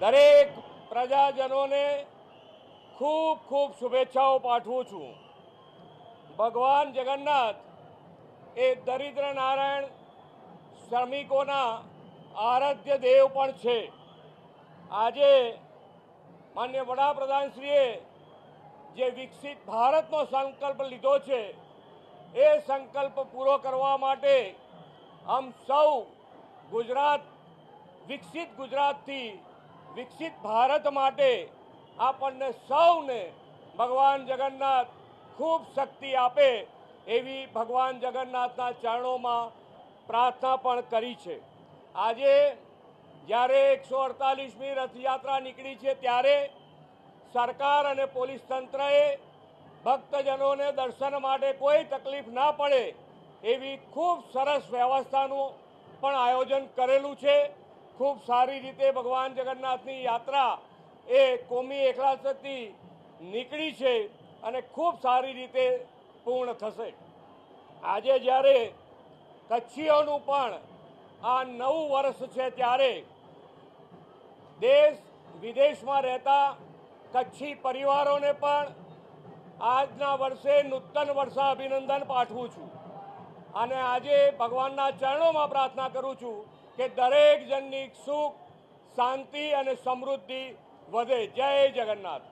દરેક પ્રજાજનોને ખૂબ ખૂબ શુભેચ્છાઓ પાઠવું છું. ભગવાન જગન્નાથ એ દરિદ્ર નારાયણ શ્રમિકોના આરાધ્ય દેવ પણ છે. આજે માન્ય વડાપ્રધાનશ્રીએ જે વિકસિત ભારતનો સંકલ્પ લીધો છે, એ સંકલ્પ પૂરો કરવા માટે આમ સૌ ગુજરાત, વિકસિત ગુજરાતથી વિકસિત ભારત માટે આપણને સૌને ભગવાન જગન્નાથ ખૂબ શક્તિ આપે એવી ભગવાન જગન્નાથના ચરણોમાં પ્રાર્થના પણ કરી છે. આજે જ્યારે એકસો અડતાલીસમી રથયાત્રા નીકળી છે ત્યારે સરકાર અને પોલીસ તંત્રએ ભક્તજનોને દર્શન માટે કોઈ તકલીફ ના પડે એવી ખૂબ સરસ વ્યવસ્થાનું પણ આયોજન કરેલું છે. ખૂબ સારી રીતે ભગવાન જગન્નાથની યાત્રા એ કોમી એકલાસથી નીકળી છે અને ખૂબ સારી રીતે પૂર્ણ થશે. આજે જ્યારે કચ્છીઓનું પણ આ નવું વર્ષ છે ત્યારે દેશ વિદેશમાં રહેતા કચ્છી પરિવારોને પણ આજના વર્ષે નૂતન વર્ષા અભિનંદન પાઠવું છું. અને આજે ભગવાનના ચરણોમાં પ્રાર્થના કરું છું કે દરેક જણની સુખ શાંતિ અને સમૃદ્ધિ વધે. જય જગન્નાથ.